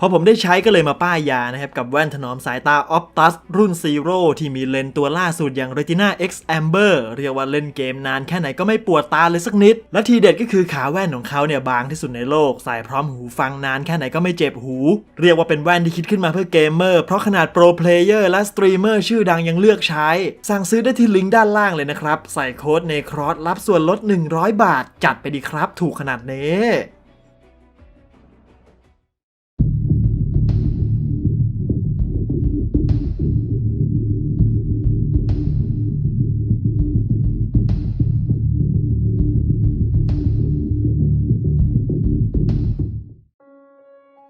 พอผมได้ใช้ก็เลยมาป้ายยานะครับ กับแว่นถนอมสายตา Optus รุ่น Zero ที่มีเลนส์ตัวล่าสุดอย่าง Retina X Amber เรียกว่าเล่นเกมนานแค่ไหนก็ไม่ปวดตาเลยสักนิด และทีเด็ดก็คือขาแว่นของเขาเนี่ยบางที่สุดในโลก ใส่พร้อมหูฟังนานแค่ไหนก็ไม่เจ็บหู เรียกว่าเป็นแว่นที่คิดขึ้นมาเพื่อเกมเมอร์ เพราะขนาดโปรเพลเยอร์และสตรีมเมอร์ชื่อดังยังเลือกใช้ สั่งซื้อได้ที่ลิงก์ด้านล่างเลยนะครับ ใส่โค้ดในครอสรับส่วนลด 100 บาท จัดไปดีครับ ถูกขนาดนี้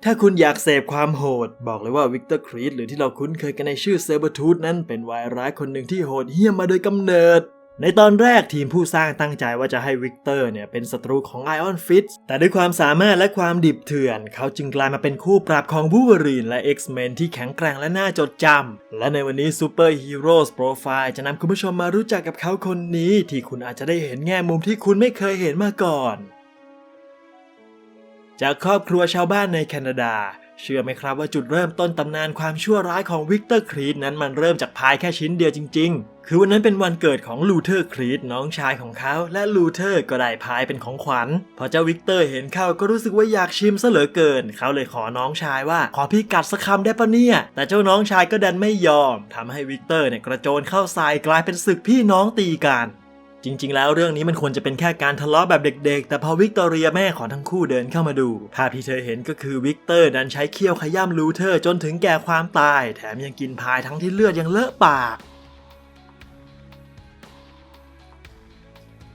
ถ้าคุณอยากเสพความโหด บอกเลยว่าวิกเตอร์ครีดหรือที่เราคุ้นเคยกันในชื่อเซเบอร์ทูธนั้นเป็นวายร้ายคนหนึ่งที่โหดเหี้ยมมาโดยกำเนิด ในตอนแรกทีมผู้สร้างตั้งใจว่าจะให้วิกเตอร์เนี่ยเป็นศัตรูของไอออนฟิตแต่ด้วยความสามารถและความดิบเถื่อน เขาจึงกลายมาเป็นคู่ปรับของบูเวอรีนและ X-Men ที่แข็งแกร่งและน่าจดจำ และในวันนี้ซูเปอร์ฮีโร่สโปรไฟล์จะนำคุณผู้ชมมารู้จักกับเขาคนนี้ ที่คุณอาจจะได้เห็นแง่มุมที่คุณไม่เคยเห็นมาก่อน จากครอบครัวชาวบ้านในแคนาดา เชื่อไหมครับว่าจุดเริ่มต้นตำนานความชั่วร้ายของวิกเตอร์ครีดนั้นมันเริ่มจากพายแค่ชิ้นเดียวจริง ๆ คือวันนั้นเป็นวันเกิดของลูเทอร์ครีดน้องชายของเขาและลูเทอร์ก็ได้พายเป็นของขวัญ พอเจ้าวิกเตอร์เห็นเข้าก็รู้สึกว่าอยากชิมซะเหลือเกิน เขาเลยขอน้องชายว่าขอพี่กัดสักคำได้ปะเนี่ย แต่เจ้าน้องชายก็ดันไม่ยอมทำให้วิกเตอร์เนี่ยกระโจนเข้าทรายกลายเป็นศึกพี่น้องตีกัน จริง ๆ แล้วเรื่องนี้มันควรจะเป็นแค่การทะเลาะแบบเด็ก ๆ แต่พอวิกตอเรียแม่ของทั้งคู่เดินเข้ามาดู ภาพที่เธอเห็นก็คือวิกเตอร์นั้นใช้เขี้ยวขย้ำลูเทอร์จนถึงแก่ความตาย แถมยังกินพายทั้งที่เลือดยังเลอะปาก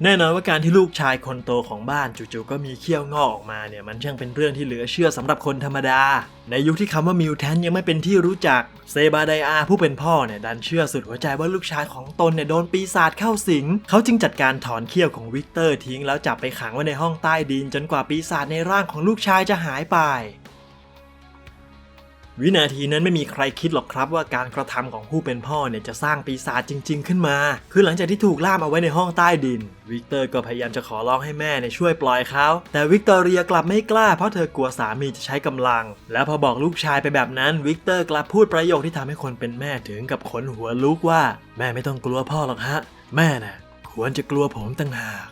แน่นอนว่าการที่ลูกชายคนโตของบ้านจู่ๆก็มีเขี้ยวงอกออกมาเนี่ยมันช่างเป็นเรื่องที่เหลือเชื่อสำหรับคนธรรมดา ในยุคที่คำว่ามิวแทนยังไม่เป็นที่รู้จักเซบาไดอาผู้เป็นพ่อเนี่ยดันเชื่อสุดหัวใจว่าลูกชายของตนเนี่ยโดนปีศาจเข้าสิง เขาจึงจัดการถอนเขี้ยวของวิกเตอร์ทิ้งแล้วจับไปขังไว้ในห้องใต้ดิน จนกว่าปีศาจในร่างของลูกชายจะหายไป วินาทีนั้นไม่มีใครคิดหรอกครับว่าการกระทำของผู้เป็นพ่อเนี่ยจะสร้างปีศาจจริง ๆ ขึ้นมา คือหลังจากที่ถูกล่ามเอาไว้ในห้องใต้ดิน วิกเตอร์ก็พยายามจะขอร้องให้แม่เนี่ยช่วยปล่อยเขา แต่วิกตอเรียกลับไม่กล้าเพราะเธอกลัวสามีจะใช้กำลัง แล้วพอบอกลูกชายไปแบบนั้น วิกเตอร์กลับพูดประโยคที่ทำให้คนเป็นแม่ถึงกับขนหัวลุกว่า แม่ไม่ต้องกลัวพ่อหรอกฮะ แม่น่ะควรจะกลัวผมตั้งหาก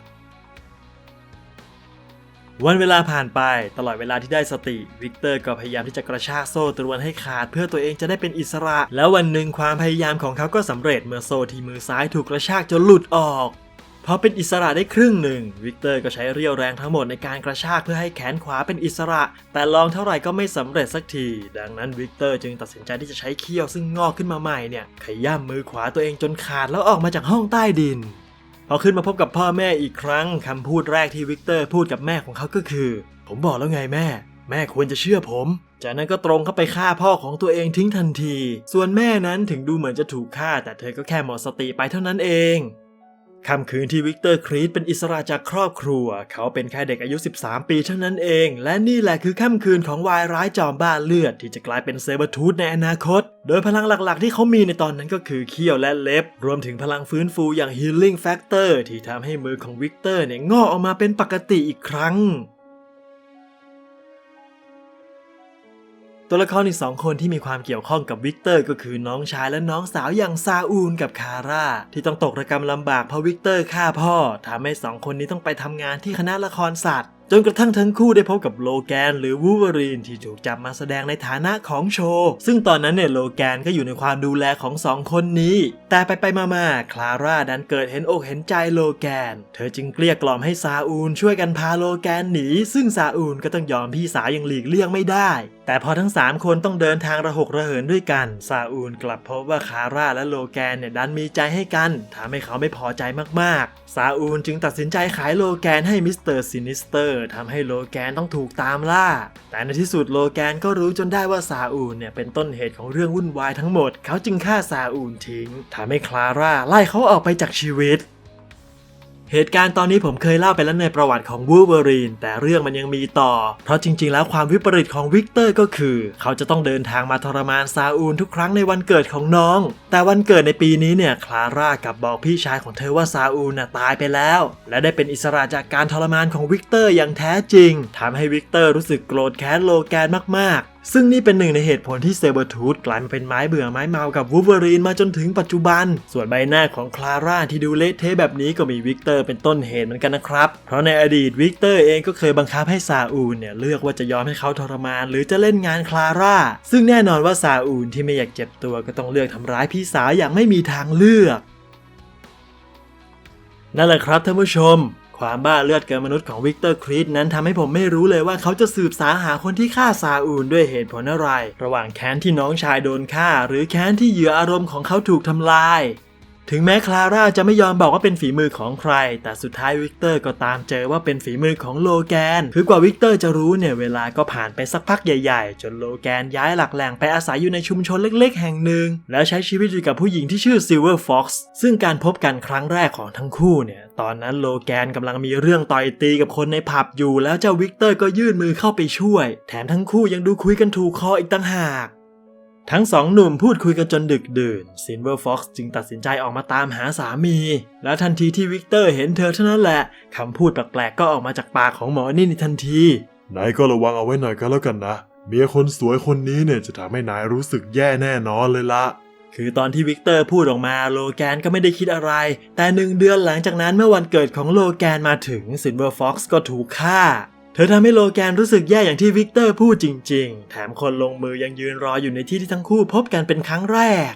วันเวลาผ่านไปตลอดเวลาที่ได้สติ วิกเตอร์ก็พยายามที่จะกระชากโซ่ตรวนให้ขาดเพื่อตัวเองจะได้เป็นอิสระ แล้ววันหนึ่งความพยายามของเขาก็สำเร็จเมื่อโซ่ที่มือซ้ายถูกกระชากจนหลุดออกพอเป็นอิสระได้ครึ่งหนึ่ง วิกเตอร์ก็ใช้เรี่ยวแรงทั้งหมดในการกระชากเพื่อให้แขนขวาเป็นอิสระ แต่ลองเท่าไหร่ก็ไม่สำเร็จสักที ดังนั้นวิกเตอร์จึงตัดสินใจที่จะใช้เขี้ยวซึ่งงอกขึ้นมาใหม่เนี่ยขย้ำมือขวาตัวเองจนขาดแล้วออกมาจากห้องใต้ดิน อขึ้นมาพบกับพ่อแม่อีกครั้งคำพูดแรกที่วิกเตอร์พูดกับแม่ของเขาก็คือ ผมบอกแล้วไงแม่ แม่ควรจะเชื่อผม จากนั้นก็ตรงเข้าไปฆ่าพ่อของตัวเองทิ้งทันที ส่วนแม่นั้นถึงดูเหมือนจะถูกฆ่า แต่เธอก็แค่หมดสติไปเท่านั้นเอง ค่ำคืนที่วิกเตอร์ครีตเป็นอิสระจากครอบครัว เขาเป็นแค่เด็กอายุ 13 ปีเท่านั้นเอง และนี่แหละคือค่ำคืนของวายร้ายจอมบ้าเลือด ที่จะกลายเป็นเซเบอร์ทูธในอนาคต โดยพลังหลักๆ ที่เขามีในตอนนั้นก็คือเขี้ยวและเล็บ รวมถึงพลังฟื้นฟูอย่าง Healing Factor ที่ทำให้มือของวิกเตอร์เนี่ยงอกออกมาเป็นปกติอีกครั้ง ตัวละครอีกสองคนที่มีความเกี่ยวข้องกับวิกเตอร์ก็คือน้องชายและน้องสาวอย่างซาอูนกับคาร่าที่ต้องตกระกรรมลำบากเพราะวิกเตอร์ฆ่าพ่อทำให้สองคนนี้ต้องไปทำงานที่คณะละครสัตว์ จนกระทั่งทั้งคู่ได้พบกับโลแกนหรือวูเวอรีนที่ถูกจับมาแสดงในฐานะของโชว์ ซึ่งตอนนั้นเนี่ยโลแกนก็อยู่ในความดูแลของสองคนนี้ แต่ไปไปมามาคลาร่าดันเกิดเห็นอกเห็นใจโลแกน เธอจึงเกลี้ยกล่อมให้ซาอูนช่วยกันพาโลแกนหนี ซึ่งซาอูนก็ต้องยอมพี่สาวอย่างหลีกเลี่ยงไม่ได้ แต่พอทั้ง 3 คนต้องเดินทางระหกระเหินด้วยกัน ซาอูนกลับพบว่าคาร่าและโลแกนเนี่ยดันมีใจให้กันทำให้เขาไม่พอใจมากๆ ซาอูนจึงตัดสินใจขายโลแกนให้มิสเตอร์ซินิสเตอร์ทำให้โลแกนต้องถูกตามล่า แต่ในที่สุดโลแกนก็รู้จนได้ว่าซาอูนเนี่ยเป็นต้นเหตุของเรื่องวุ่นวายทั้งหมด เขาจึงฆ่าซาอูนทิ้งทำให้คลาร่าไล่เขาออกไปจากชีวิต เหตุการณ์ตอนนี้ผมเคยเล่าไปแล้วในประวัติของวูเวอรีนแต่เรื่องมันยังมีต่อ เพราะจริง ๆ แล้วความวิปริตของวิกเตอร์ก็คือ เขาจะต้องเดินทางมาทรมานซาอูนทุกครั้งในวันเกิดของน้อง แต่วันเกิดในปีนี้เนี่ยคลาร่ากลับบอกพี่ชายของเธอว่าซาอูนน่ะตายไปแล้ว และได้เป็นอิสระจากการทรมานของวิกเตอร์อย่างแท้จริงทำให้วิกเตอร์รู้สึกโกรธแค้นโลแกนมาก ซึ่งนี่เป็นหนึ่งในเหตุผลที่เซเบอร์ทูธกลายมาเป็นไม้เบื่อไม้เมากับวูเวอรีนมาจนถึงปัจจุบัน ส่วนใบหน้าของคลาร่าที่ดูเละเทะแบบนี้ก็มีวิกเตอร์เป็นต้นเหตุเหมือนกันนะครับ เพราะในอดีตวิกเตอร์เองก็เคยบังคับให้ซาอูลเนี่ยเลือกว่าจะยอมให้เขาทรมาน หรือจะเล่นงานคลาร่า ซึ่งแน่นอนว่าซาอูลที่ไม่อยากเจ็บตัวก็ต้องเลือกทำร้ายพี่สาวอย่างไม่มีทางเลือกนั่นแหละครับท่านผู้ชม ความบ้าเลือดเกินมนุษย์ของวิกเตอร์ครีตนั้นทำให้ผมไม่รู้เลยว่าเขาจะสืบสาหาคนที่ฆ่าซาอูลด้วยเหตุผลอะไร ระหว่างแค้นที่น้องชายโดนฆ่า หรือแค้นที่เหยื่ออารมณ์ของเขาถูกทำลาย ถึงแม้คลาร่าจะไม่ยอมบอกว่าเป็นฝีมือของใคร แต่สุดท้ายวิกเตอร์ก็ตามเจอว่าเป็นฝีมือของโลแกน คือกว่าวิกเตอร์จะรู้เนี่ยเวลาก็ผ่านไปสักพักใหญ่ๆ จนโลแกนย้ายหลักแหล่งไปอาศัยอยู่ในชุมชนเล็กๆ แห่งหนึ่ง แล้วใช้ชีวิตอยู่กับผู้หญิงที่ชื่อซิลเวอร์ฟ็อกซ์ซึ่งการพบกันครั้งแรกของทั้งคู่เนี่ยตอนนั้นโลแกนกำลังมีเรื่องต่อยตีกับคนในผับอยู่ แล้วเจ้าวิกเตอร์ก็ยื่นมือเข้าไปช่วย แถมทั้งคู่ยังดูคุยกันถูกคออีกต่างหาก ทั้งสองหนุ่มพูดคุยกันจนดึกดื่นซินเวอร์ฟ็อกซ์จึงตัดสินใจออกมาตามหาสามี แล้วทันทีที่วิกเตอร์เห็นเธอเท่านั้นแหละคำพูดแปลกๆก็ออกมาจากปากของหมอนี่ในทันทีนายก็ระวังเอาไว้หน่อยก็แล้วกันนะ เมียคนสวยคนนี้เนี่ยจะทำให้นายรู้สึกแย่แน่นอนเลยละคือตอนที่วิกเตอร์พูดออกมาโลแกนก็ไม่ได้คิดอะไร แต่หนึ่งเดือนหลังจากนั้นเมื่อวันเกิดของโลแกนมาถึงซินเวอร์ฟ็อกซ์ก็ถูกฆ่า เธอทำให้โลแกนรู้สึกแย่อย่างที่วิกเตอร์พูดจริง ๆ แถมคนลงมือยังยืนรออยู่ในที่ที่ทั้งคู่พบกันเป็นครั้งแรก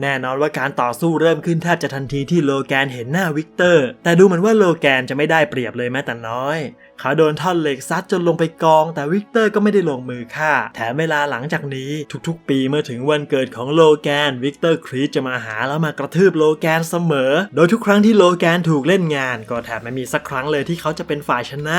แน่นอนว่าการต่อสู้เริ่มขึ้นแทบจะทันทีที่โลแกนเห็นหน้าวิกเตอร์ แต่ดูเหมือนว่าโลแกนจะไม่ได้เปรียบเลยแม้แต่น้อย เขาโดนท่อนเหล็กซัดจนลงไปกอง แต่วิกเตอร์ก็ไม่ได้ลงมือฆ่า แถมเวลาหลังจากนี้ทุกๆ ปีเมื่อถึงวันเกิดของโลแกนวิกเตอร์ครีสจะมาหาแล้วมากระทืบโลแกนเสมอ โดยทุกครั้งที่โลแกนถูกเล่นงาน ก็แทบไม่มีสักครั้งเลยที่เขาจะเป็นฝ่ายชนะ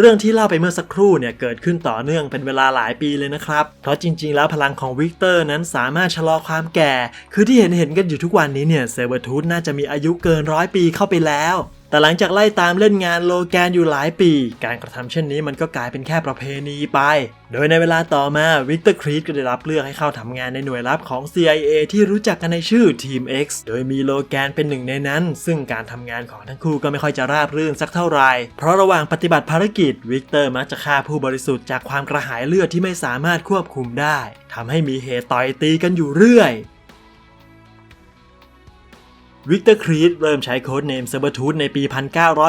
เรื่องที่เล่าไปเมื่อสักครู่เนี่ยเกิดขึ้นต่อเนื่องเป็นเวลาหลายปีเลยนะครับ เพราะจริง ๆ แล้วพลังของวิกเตอร์นั้นสามารถชะลอความแก่ คือที่เห็นเห็นกันอยู่ทุกวันนี้เนี่ยเซเวอร์ทูธน่าจะมีอายุเกินร้อยปีเข้าไปแล้ว แต่หลังจากไล่ตามเล่นงานโลแกนอยู่หลายปี การกระทำเช่นนี้มันก็กลายเป็นแค่ประเพณีไป โดยในเวลาต่อมาวิกเตอร์ครีสก็ได้รับเลือกให้เข้าทำงานในหน่วยลับของ CIA ที่รู้จักกันในชื่อ Team X โดยมีโลแกนเป็นหนึ่งในนั้น ซึ่งการทำงานของทั้งคู่ก็ไม่ค่อยจะราบรื่นสักเท่าไหร่ เพราะระหว่างปฏิบัติภารกิจวิกเตอร์มักจะฆ่าผู้บริสุทธิ์จากความกระหายเลือดที่ไม่สามารถควบคุมได้ทำให้มีเหตุต่อยตีกันอยู่เรื่อย วิกเตอร์ครีสเริ่มใช้โค้ดเนมเซอร์เบอร์ทูธในปี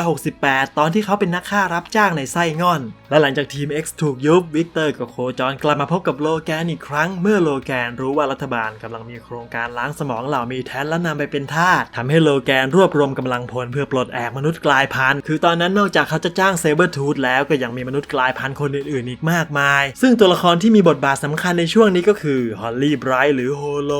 1968 ตอนที่เขาเป็นนักฆ่ารับจ้างในไส้ง่อน และหลังจากทีม X ถูกยุบวิกเตอร์กับโคจรกลับมาพบกับโลแกนอีกครั้ง เมื่อโลแกนรู้ว่ารัฐบาลกำลังมีโครงการล้างสมองเหล่ามีแทนและนำไปเป็นทาสทำให้โลแกนรวบรวมกำลังพลเพื่อปลดแอกมนุษย์กลายพันธุ์ คือตอนนั้นนอกจากเขาจะจ้างเซเบอร์ทูธแล้วก็ยังมีมนุษย์กลายพันธุ์คนอื่นๆ อีกมากมาย ซึ่งตัวละครที่มีบทบาทสำคัญในช่วงนี้ก็คือฮอลลี่ไบรท์หรือโฮโล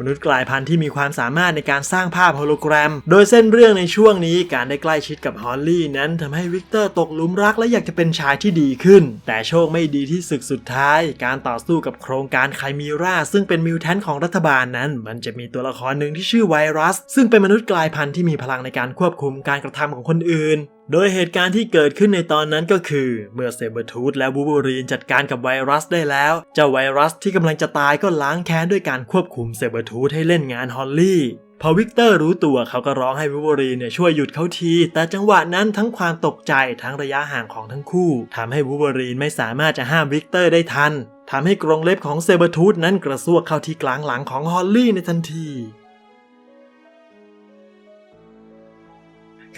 มนุษย์กลายพันธุ์ที่มีความสามารถในการสร้างภาพโฮโลแกรม โดยเส้นเรื่องในช่วงนี้การได้ใกล้ชิดกับฮอลลี่นั้นทำให้วิกเตอร์ตกหลุมรักและอยากจะเป็นชายที่ดีขึ้น แต่โชคไม่ดีที่ศึกสุดท้าย การต่อสู้กับโครงการไคมีราซึ่งเป็นมิวแทนของรัฐบาลนั้น มันจะมีตัวละครหนึ่งที่ชื่อไวรัส ซึ่งเป็นมนุษย์กลายพันธุ์ที่มีพลังในการควบคุมการกระทำของคนอื่น โดยเหตุการณ์ที่เกิดขึ้นในตอนนั้นก็คือ เมื่อเซเบอร์ทูธและบูบูรีนจัดการกับไวรัสได้แล้ว เจ้าไวรัสที่กำลังจะตายก็ล้างแค้นด้วยการควบคุมเซเบอร์ทูธให้เล่นงานฮอลลี่พอวิกเตอร์รู้ตัวเขาก็ร้องให้วูบูรีนเนี่ยช่วยหยุดเขาที แต่จังหวะนั้นทั้งความตกใจทั้งระยะห่างของทั้งคู่ทำให้วูบูรีนไม่สามารถจะห้ามวิกเตอร์ได้ทันทำให้กรงเล็บของเซเบอร์ทูธนั้นกระซวกเข้าที่กลางหลังของฮอลลี่ในทันที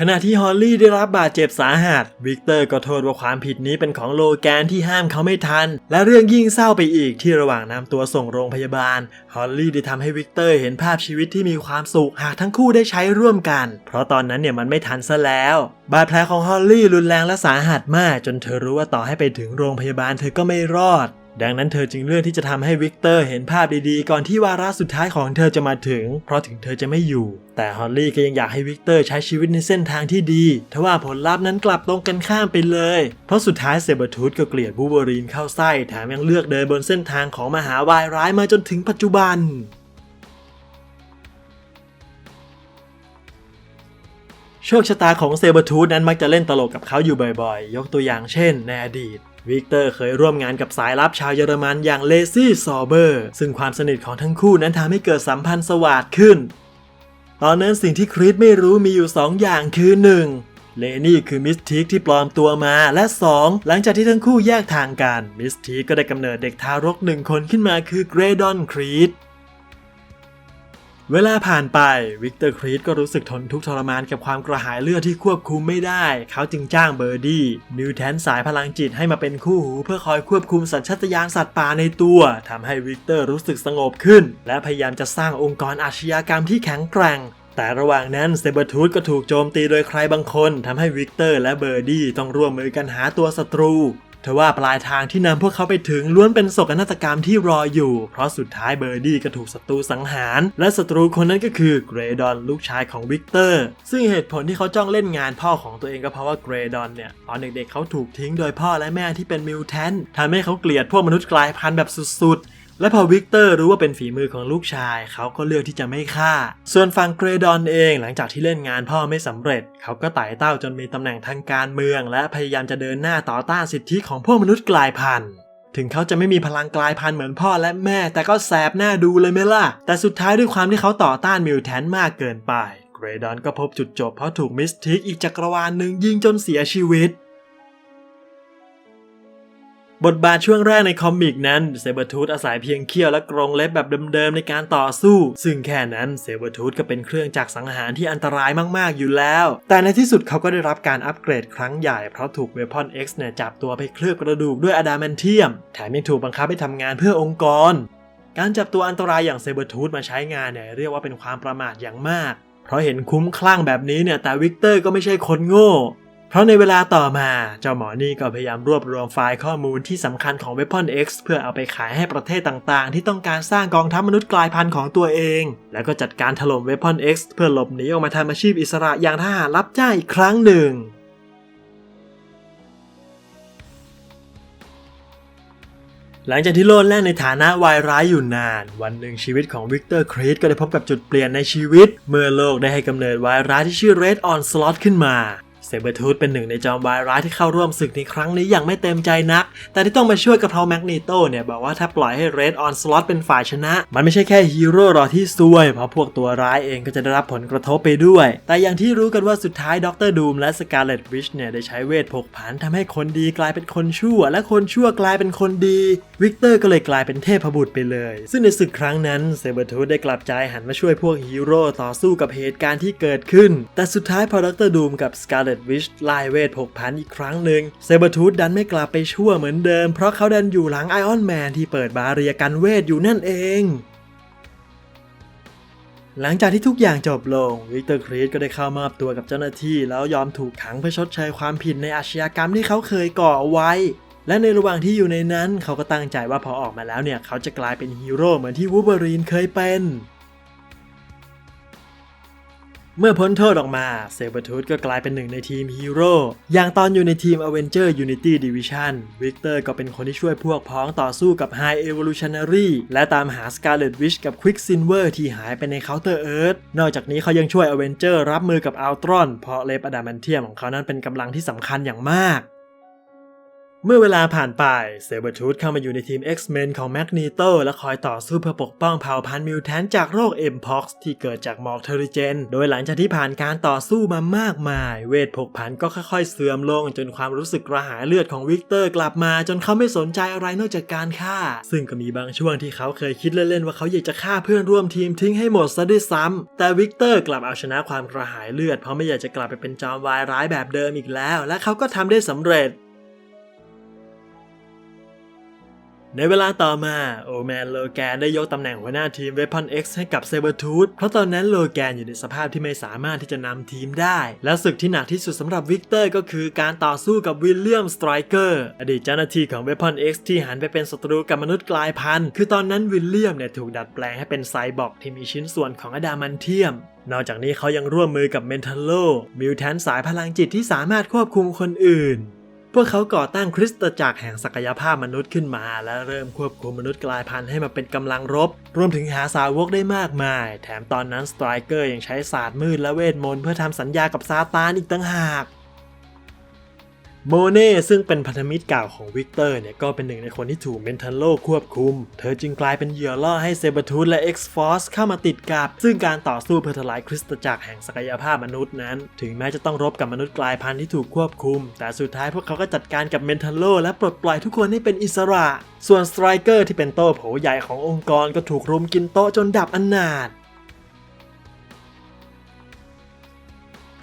ขณะที่ฮอลลี่ได้รับบาดเจ็บสาหัส วิกเตอร์ก็โทษว่าความผิดนี้เป็นของโลแกนที่ห้ามเขาไม่ทัน และเรื่องยิ่งเศร้าไปอีกที่ระหว่างนำตัวส่งโรงพยาบาล ฮอลลี่ได้ทำให้วิกเตอร์เห็นภาพชีวิตที่มีความสุขหากทั้งคู่ได้ใช้ร่วมกัน เพราะตอนนั้นเนี่ยมันไม่ทันซะแล้ว บาดแผลของฮอลลี่รุนแรงและสาหัสมาก จนเธอรู้ว่าต่อให้ไปถึงโรงพยาบาลเธอก็ไม่รอด ดังนั้นเธอจึงเลือกที่จะทำให้วิกเตอร์เห็นภาพดีๆ ก่อนที่วาระสุดท้ายของเธอจะมาถึง เพราะถึงเธอจะไม่อยู่ แต่ฮอลลี่ก็ยังอยากให้วิกเตอร์ใช้ชีวิตในเส้นทางที่ดี ทว่าผลลัพธ์นั้นกลับตรงกันข้ามไปเลย เพราะสุดท้ายเซเบอร์ทูธก็เกลียดบูเบอรีนเข้าไส้ แถมยังเลือกเดินบนเส้นทางของมหาวายร้ายมาจนถึงปัจจุบันโชคชะตาของเซเบอร์ทูธนั้นมักจะเล่นตลกกับเขาอยู่บ่อยๆ ยกตัวอย่างเช่นในอดีต วิกเตอร์เคยร่วมงานกับสายลับชาวเยอรมันอย่างเลซี่ซอเบอร์ ซึ่งความสนิทของทั้งคู่นั้นทำให้เกิดสัมพันธ์สวาดขึ้น ตอนนั้นสิ่งที่คริสไม่รู้มีอยู่ 2 อย่างคือ 1. เลนี่คือมิสทิกที่ปลอมตัวมา และ 2 หลังจากที่ทั้งคู่แยกทางกัน มิสทิกก็ได้กำเนิดเด็กทารกหนึ่งคนขึ้นมาคือเกรดอนครีด เวลาผ่านไปวิกเตอร์ครีดก็รู้สึกทนทุกข์ทรมานกับความกระหายเลือดที่ควบคุมไม่ได้ เขาจึงจ้างเบอร์ดี้มิวแทนสายพลังจิตให้มาเป็นคู่หูเพื่อคอยควบคุมสัญชาตญาณสัตว์ป่าในตัวทำให้วิกเตอร์รู้สึกสงบขึ้น และพยายามจะสร้างองค์กรอาชญากรรมที่แข็งแกร่งแต่ระหว่างนั้นเซเบอร์ทูธก็ถูกโจมตีโดยใครบางคนทำให้วิกเตอร์และเบอร์ดี้ต้องร่วมมือกันหาตัวศัตรู ทว่าปลายทางที่นำพวกเขาไปถึงล้วนเป็นโศกนาฏกรรมที่รออยู่ เพราะสุดท้ายเบอร์ดี้ก็ถูกศัตรูสังหาร และศัตรูคนนั้นก็คือเกรดอนลูกชายของวิกเตอร์ ซึ่งเหตุผลที่เขาจ้องเล่นงานพ่อของตัวเองก็เพราะว่าเกรดอนเนี่ย ตอนเด็กๆเขาถูกทิ้งโดยพ่อและแม่ที่เป็นมิวแทนทำให้เขาเกลียดพวกมนุษย์กลายพันธุ์แบบสุดๆ และพอวิกเตอร์รู้ว่าเป็นฝีมือของลูกชาย เขาก็เลือกที่จะไม่ฆ่า ส่วนฝั่งเกรดอนเองหลังจากที่เล่นงานพ่อไม่สำเร็จ เขาก็ไต่เต้าจนมีตำแหน่งทางการเมือง และพยายามจะเดินหน้าต่อต้านสิทธิของพวกมนุษย์กลายพันธุ์ถึงเขาจะไม่มีพลังกลายพันธุ์เหมือนพ่อและแม่ แต่ก็แสบหน้าดูเลยไหมล่ะ แต่สุดท้ายด้วยความที่เขาต่อต้านมิวแทนมากเกินไป เกรดอนก็พบจุดจบเพราะถูกมิสทิกอีกจักรวาลหนึ่งยิงจนเสียชีวิต บทบาทช่วงแรกในคอมิกนั้นเซเบอร์ทูธอาศัยเพียงเขี้ยวและกรงเล็บแบบเดิมๆในการต่อสู้ ซึ่งแค่นั้นเซเบอร์ทูธก็เป็นเครื่องจักรสังหารที่อันตรายมากๆอยู่แล้ว แต่ในที่สุดเขาก็ได้รับการอัปเกรดครั้งใหญ่เพราะถูกเวพอน X เนี่ยจับตัวไปเคลือบกระดูกด้วยอะดามนเทียม แถมยังถูกบังคับให้ทำงานเพื่อองค์กร การจับตัวอันตรายอย่างเซเบอร์ทูธมาใช้งานเนี่ยเรียกว่าเป็นความประมาทอย่างมาก เพราะเห็นคุ้มคลั่งแบบนี้เนี่ยแต่วิกเตอร์ก็ไม่ใช่คนโง่ เพราะในเวลาต่อมาเจ้าหมอนี่ก็พยายามรวบรวมไฟล์ข้อมูลที่สำคัญของ Weapon X เพื่อเอาไปขายให้ประเทศต่างๆ ที่ต้องการสร้างกองทัพมนุษย์กลายพันธุ์ของตัวเอง แล้วก็จัดการถล่ม Weapon X เพื่อหลบหนีออกมาทำอาชีพอิสระอย่างทหารรับจ้างอีกครั้งหนึ่งหลังจากที่โลดแล่นในฐานะวายร้ายอยู่นาน วันหนึ่งชีวิตของวิกเตอร์ครีดก็ได้พบกับจุดเปลี่ยนในชีวิต เมื่อโลกได้ให้กำเนิดวายร้ายที่ชื่อ Red On Slot ขึ้นมา เซเบอร์ทูธเป็นหนึ่งในจอมวายร้ายที่เข้าร่วมศึกในครั้งนี้อย่างไม่เต็มใจนัก แต่ที่ต้องมาช่วยกับเพราแมกนีโตเนี่ยบอกว่าถ้าปล่อยให้ Red On Slot เป็นฝ่ายชนะ มันไม่ใช่แค่ฮีโร่หรอที่ซวย เพราะพวกตัวร้ายเองก็จะได้รับผลกระทบไปด้วย แต่อย่างที่รู้กันว่าสุดท้ายด็อกเตอร์ดูมและสกาเลตวิชเนี่ยได้ใช้เวทผกผันทำให้คนดีกลายเป็นคนชั่ว และคนชั่วกลายเป็นคนดีวิกเตอร์ก็เลยกลายเป็นเทพบุตรไปเลย ซึ่งในศึกครั้งนั้นเซเบอร์ทูธได้กลับใจหันมาช่วยพวกฮีโร่ต่อสู้กับเหตุการณ์ที่เกิดขึ้น แต่สุดท้ายพอด็อกเตอร์ดูมกับสกาเลตวิชไล่เวทผกผันอีกครั้งหนึ่งเซเบอร์ทูธดันไม่กลับไปชั่วเหมือนเดิม เพราะเขาดันอยู่หลังไอออนแมนที่เปิดบาเรียกันเวทอยู่นั่นเองหลังจากที่ทุกอย่างจบลง วิกเตอร์ครีสก็ได้เข้ามอบตัวกับเจ้าหน้าที่ แล้วยอมถูกขังเพื่อชดใช้ความผิดในอาชญากรรมที่เขาเคยก่ออไว้ และในระหว่างที่อยู่ในนั้น เขาก็ตั้งใจว่าพอออกมาแล้วเนี่ย เขาจะกลายเป็นฮีโร่เหมือนที่วูเบอรีนเคยเป็น เมื่อพ้นโทษออกมาเซเบอร์ทูธก็กลายเป็นหนึ่งในทีมฮีโร่อย่างตอนอยู่ในทีม Avenger Unity Division วิกเตอร์ก็เป็นคนที่ช่วยพวกพ้องต่อสู้กับ High Evolutionary และตามหา Scarlet Witch กับ Quicksilver ที่หายไปใน Counter Earth นอกจากนี้เขายังช่วย Avenger รับมือกับ Ultron เพราะเลปอะดามันเทียมของเขานั้นเป็นกำลังที่สำคัญอย่างมาก เมื่อเวลาผ่านไปเซเบอร์ทูธเข้ามาอยู่ในทีม X-Men ของ Magneto และคอยต่อสู้เพื่อปกป้องเผ่าพันธุ์มิวแทนจากโรค Mpox ที่เกิดจากหมอกเทอริเจน โดยหลังจากที่ผ่านการต่อสู้มามากมาย เวทผกผันก็ค่อยๆ เสื่อมลงจนความรู้สึกกระหายเลือดของวิกเตอร์กลับมา จนเขาไม่สนใจอะไรนอกจากการฆ่า ซึ่งก็มีบางช่วงที่เขาเคยคิดเล่นๆว่าเขาอยากจะฆ่าเพื่อนร่วมทีมทิ้งให้หมดซะด้วยซ้ำแต่วิกเตอร์กลับเอาชนะความกระหายเลือดเพราะไม่อยากจะกลับไปเป็นจอมวายร้ายแบบเดิมอีกแล้ว และเขาก็ทำได้สำเร็จ ในเวลาต่อมาโอแมนโลแกนได้ยกตำแหน่งหัวหน้าทีม Weapon X ให้กับเซเบอร์ทูธเพราะตอนนั้นโลแกนอยู่ในสภาพที่ไม่สามารถที่จะนำทีมได้ และศึกที่หนักที่สุดสำหรับวิกเตอร์ก็คือการต่อสู้กับวิลเลียมสไตรเกอร์อดีตเจ้าหน้าที่ของ Weapon X ที่หันไปเป็นศัตรูกับมนุษย์กลายพันธุ์ คือตอนนั้นวิลเลียมเนี่ยถูกดัดแปลงให้เป็นไซบอร์กที่มีชิ้นส่วนของอะดามันเทียมนอกจากนี้เขายังร่วมมือกับเมนทัลโลมิวแทนสายพลังจิตที่สามารถควบคุมคนอื่น พวกเขาก่อตั้งคริสตจักรแห่งศักยภาพมนุษย์ขึ้นมา และเริ่มควบคุมมนุษย์กลายพันธุ์ให้มาเป็นกำลังรบ รวมถึงหาสาวกได้มากมาย แถมตอนนั้นสไตรเกอร์ยังใช้ศาสตร์มืดและเวทมนต์เพื่อทำสัญญากับซาตานอีกต่างหาก โมเน่ซึ่งเป็นพันธมิตรเก่าของวิกเตอร์เนี่ยก็เป็นหนึ่งในคนที่ถูกเมนทัลโลควบคุม เธอจึงกลายเป็นเหยื่อล่อให้เซเบอร์ทูธและ X-Force เข้ามาติดกับ ซึ่งการต่อสู้เพื่อทลายคริสตจักรแห่งศักยภาพมนุษย์นั้น ถึงแม้จะต้องรบกับมนุษย์กลายพันธุ์ที่ถูกควบคุม แต่สุดท้ายพวกเขาก็จัดการกับเมนทัลโลและปลดปล่อยทุกคนให้เป็นอิสระ ส่วนสไตรเกอร์ที่เป็นโต้โผใหญ่ขององค์กรก็ถูกรุมกินโต๊ะจนดับอนาถ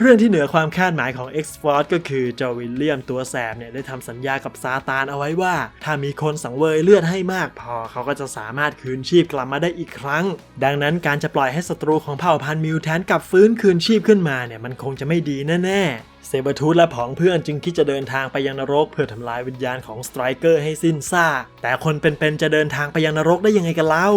เรื่องที่เหนือความคาดหมายของ X-Force ก็คือเจ้าวิลเลียมตัวแสบเนี่ยได้ทำสัญญากับซาตานเอาไว้ว่า ถ้ามีคนสังเวยเลือดให้มากพอเขาก็จะสามารถคืนชีพกลับมาได้อีกครั้ง ดังนั้นการจะปล่อยให้ศัตรูของเผ่าพันธุ์มิวแทนกลับฟื้นคืนชีพขึ้นมาเนี่ยมันคงจะไม่ดีแน่ๆเซเบอร์ทูธและผองเพื่อนจึงคิดจะเดินทางไปยังนรกเพื่อทำลายวิญญาณของสไตรเกอร์ให้สิ้นซากแต่คนเป็นๆจะเดินทางไปยังนรกได้ยังไงกันเล่า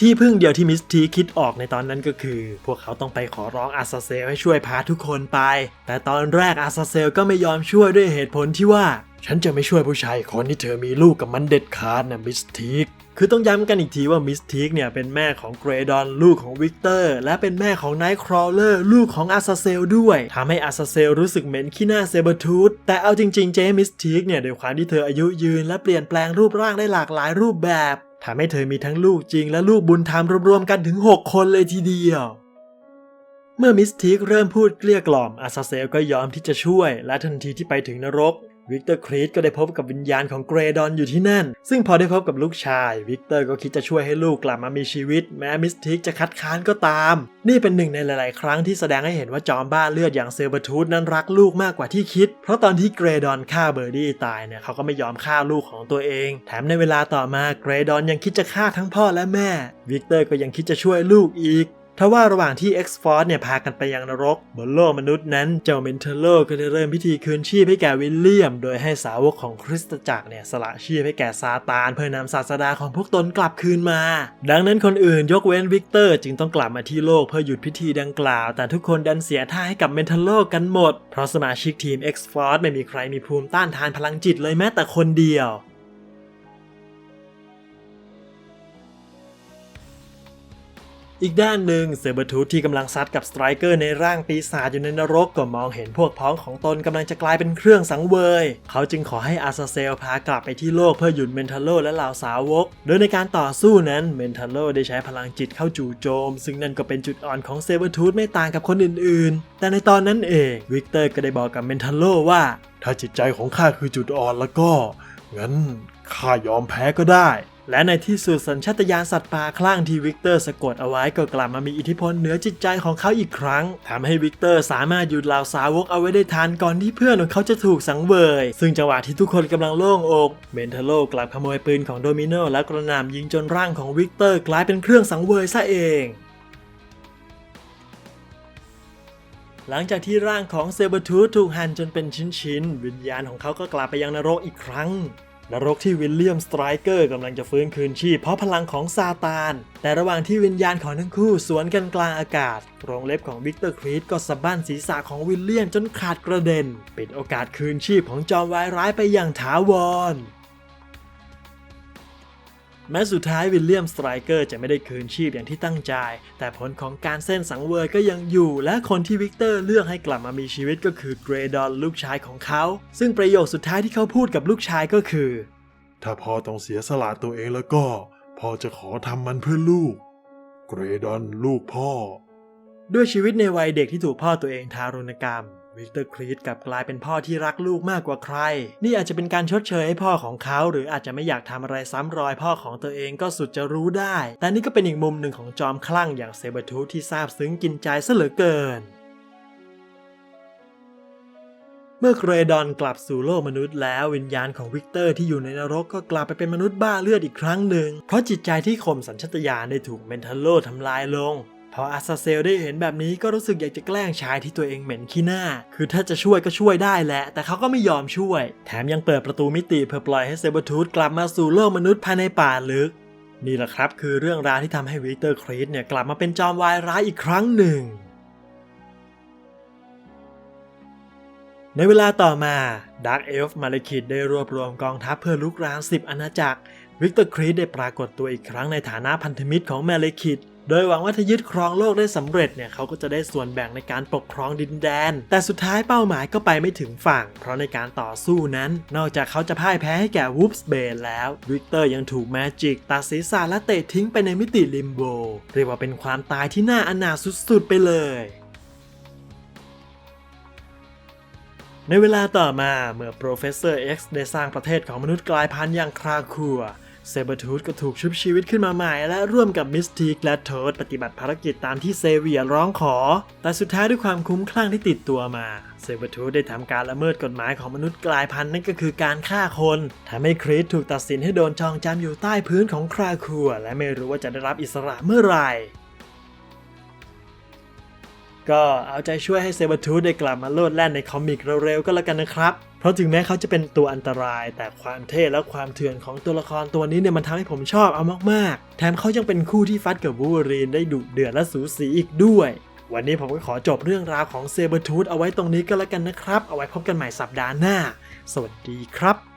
ที่พึ่งเดียวที่มิสทีคิดออกในตอนนั้นก็คือ พวกเขาต้องไปขอร้องอาซาเซลให้ช่วยพาทุกคนไป แต่ตอนแรกอาซาเซลก็ไม่ยอมช่วยด้วยเหตุผลที่ว่า ฉันจะไม่ช่วยผู้ชายคนที่เธอมีลูกกับมันเด็ดขาดนะมิสทีกคือต้องย้ำกันอีกทีว่ามิสทีกเนี่ยเป็นแม่ของเกรดอนลูกของวิกเตอร์ และเป็นแม่ของไนท์ครอลเลอร์ลูกของอาซาเซลด้วยทำให้อาซาเซลรู้สึกเหม็นขี้หน้าเซเบอร์ทูธแต่เอาจริงๆเจมิสทีกเนี่ยด้วยความที่เธออายุยืนและเปลี่ยนแปลงรูปร่างได้หลากหลายรูปแบบ ทำให้เธอมีทั้งลูกจริงและลูกบุญธรรมรวมๆกันถึง 6 คนเลยทีเดียว เมื่อมิสทิกเริ่มพูดเกลี้ยกล่อมอาซาเซลก็ยอมที่จะช่วย และทันทีที่ไปถึงนรก วิกเตอร์ครีสก็ได้พบกับวิญญาณของเกรดอนอยู่ที่นั่น ซึ่งพอได้พบกับลูกชาย วิกเตอร์ก็คิดจะช่วยให้ลูกกลับมามีชีวิต แม้มิสทิกจะคัดค้านก็ตาม นี่เป็นหนึ่งในหลาย ๆ ครั้งที่แสดงให้เห็นว่าจอมบ้าเลือดอย่างเซเบอร์ทูธนั้นรักลูกมากกว่าที่คิด เพราะตอนที่เกรดอนฆ่าเบอร์ดี้ตายเนี่ยเขาก็ไม่ยอมฆ่าลูกของตัวเอง แถมในเวลาต่อมาเกรดอนยังคิดจะฆ่าทั้งพ่อและแม่ วิกเตอร์ก็ยังคิดจะช่วยลูกอีก ทว่าระหว่างที่ X-Force เนี่ยพากันไปยังนรกบนโลกมนุษย์นั้น เจ้าเมนเทโลก็ได้เริ่มพิธีคืนชีพให้แก่วิลเลียม โดยให้สาวกของคริสตจักรเนี่ยสละชีพให้แก่ซาตานเพื่อนำศาสดาของพวกตนกลับคืนมา ดังนั้นคนอื่นยกเว้นวิกเตอร์จึงต้องกลับมาที่โลกเพื่อหยุดพิธีดังกล่าว แต่ทุกคนดันเสียท่าให้กับเมนเทโลกันหมด เพราะสมาชิกทีม X-Force ไม่มีใครมีภูมิต้านทานพลังจิตเลยแม้แต่คนเดียว อีกด้านหนึ่งเซเบอร์ทูธที่กำลังซัดกับสไตรเกอร์ในร่างปีศาจอยู่ในนรกก็มองเห็นพวกพ้องของตนกำลังจะกลายเป็นเครื่องสังเวย เขาจึงขอให้อาซาเซลพากลับไปที่โลกเพื่อหยุดเมนทัลโลและเหล่าสาวก โดยในการต่อสู้นั้นเมนทัลโลได้ใช้พลังจิตเข้าจู่โจม ซึ่งนั่นก็เป็นจุดอ่อนของเซเบอร์ทูธไม่ต่างกับคนอื่นๆ แต่ในตอนนั้นเองวิกเตอร์ก็ได้บอกกับเมนทัลโลว่า ถ้าจิตใจของข้าคือจุดอ่อนแล้วก็งั้นข้ายอมแพ้ก็ได้ และในที่สุดสัญชาตญาณสัตว์ป่าคลั่งที่วิกเตอร์สะกดเอาไว้ก็กลับมามีอิทธิพลเหนือจิตใจของเขาอีกครั้งทำให้วิกเตอร์สามารถหยุดเหล่าสาวกเอาไว้ได้ทันก่อนที่เพื่อนของเขาจะถูกสังเวย ซึ่งจังหวะที่ทุกคนกำลังโล่งอกเมนเทโลกลับขโมยปืนของโดมิโนและกระหน่ำยิงจนร่างของวิกเตอร์กลายเป็นเครื่องสังเวยซะเองหลังจากที่ร่างของเซเบอร์ทูถูกหั่นจนเป็นชิ้นๆ วิญญาณของเขาก็กลับไปยังนรกอีกครั้ง นรกที่วิลเลียมสไตรเกอร์กำลังจะฟื้นคืนชีพเพราะพลังของซาตาน แต่ระหว่างที่วิญญาณของทั้งคู่สวนกันกลางอากาศกรงเล็บของวิกเตอร์ครีตก็สะบั้นศีรษะของวิลเลียมจนขาดกระเด็น ปิดโอกาสคืนชีพของจอมวายร้ายไปอย่างถาวร แม้สุดท้ายวิลเลียมสไตรเกอร์จะไม่ได้คืนชีพอย่างที่ตั้งใจ แต่ผลของการเส้นสังเวยก็ยังอยู่ และคนที่วิกเตอร์เลือกให้กลับมามีชีวิตก็คือเกรดอนลูกชายของเขา ซึ่งประโยคสุดท้ายที่เขาพูดกับลูกชายก็คือ ถ้าพ่อต้องเสียสละตัวเองแล้วก็พ่อจะขอทำมันเพื่อลูก เกรดอนลูกพ่อ ด้วยชีวิตในวัยเด็กที่ถูกพ่อตัวเองทารุณกรรม วิกเตอร์ครีสกลับกลายเป็นพ่อที่รักลูกมากกว่าใคร นี่อาจจะเป็นการชดเชยให้พ่อของเขา หรืออาจจะไม่อยากทำอะไรซ้ำรอยพ่อของตัวเองก็สุดจะรู้ได้ แต่นี่ก็เป็นอีกมุมหนึ่งของจอมคลั่งอย่างเซเบอร์ทูที่ซาบซึ้งกินใจซะเหลือเกิน เมื่อเกรดอนกลับสู่โลกมนุษย์แล้ววิญญาณของวิกเตอร์ที่อยู่ในนรกก็กลับไปเป็นมนุษย์บ้าเลือดอีกครั้งหนึ่ง เพราะจิตใจที่ข่มสัญชาตญาณได้ถูกเมนทัลโลทำลายลง พออาซาเซลได้เห็นแบบนี้ก็รู้สึกอยากจะแกล้งชายที่ตัวเองเหม็นขี้หน้า คือถ้าจะช่วยก็ช่วยได้แหละ แต่เขาก็ไม่ยอมช่วย แถมยังเปิดประตูมิติเพื่อปล่อยให้เซเบอร์ทูธกลับมาสู่โลกมนุษย์ภายในป่าลึกนี่แหละครับคือเรื่องราวที่ทำให้วิกเตอร์ครีสเนี่ยกลับมาเป็นจอมวายร้ายอีกครั้งหนึ่ง ในเวลาต่อมาดาร์กเอลฟ์มาเลคิดได้รวบรวมกองทัพเพื่อลุกราน10อาณาจักรวิกเตอร์ครีสได้ปรากฏตัวอีกครั้งในฐานะพันธมิตรของมาเลคิด โดยหวังว่าถ้ายึดครองโลกได้สำเร็จเนี่ยเขาก็จะได้ส่วนแบ่งในการปกครองดินแดน แต่สุดท้ายเป้าหมายก็ไปไม่ถึงฝั่ง เพราะในการต่อสู้นั้น นอกจากเขาจะพ่ายแพ้ให้แก่วูฟส์เบนแล้ววิกเตอร์ยังถูกแมจิกตัดศีรษะและเตะทิ้งไปในมิติลิมโบเรียกว่าเป็นความตายที่น่าอนาถสุดๆไปเลยในเวลาต่อมาเมื่อ Professor X ได้สร้างประเทศของมนุษย์กลายพันธุ์อย่างคราคัว เซเบอร์ทูธก็ถูกชุบชีวิตขึ้นมาใหม่ และร่วมกับมิสติกและโทดปฏิบัติภารกิจตามที่เซเวียร้องขอ แต่สุดท้ายด้วยความคุ้มคลั่งที่ติดตัวมา เซเบอร์ทูธได้ทำการละเมิดกฎหมายของมนุษย์กลายพันธุ์นั่นก็คือการฆ่าคนทำให้คริสถูกตัดสินให้โดนจองจำอยู่ใต้พื้นของคราคัว และไม่รู้ว่าจะได้รับอิสระเมื่อไหร่ก็เอาใจช่วยให้เซเบอร์ทูธได้กลับมาโลดแล่นในคอมิกเร็วๆก็แล้วกันนะครับ ราะถึงแม้เขาจะเป็นตัวอันตราย แต่ความเท่และความเถื่อนของตัวละครตัวนี้เนี่ยมันทำให้ผมชอบเอามากๆ แถมเขายังเป็นคู่ที่ฟัดกับวูรีนได้ดุเดือดและสูสีอีกด้วย วันนี้ผมก็ขอจบเรื่องราวของเซเบอร์ทูธเอาไว้ตรงนี้ก็แล้วกันนะครับ เอาไว้พบกันใหม่สัปดาห์หน้า สวัสดีครับ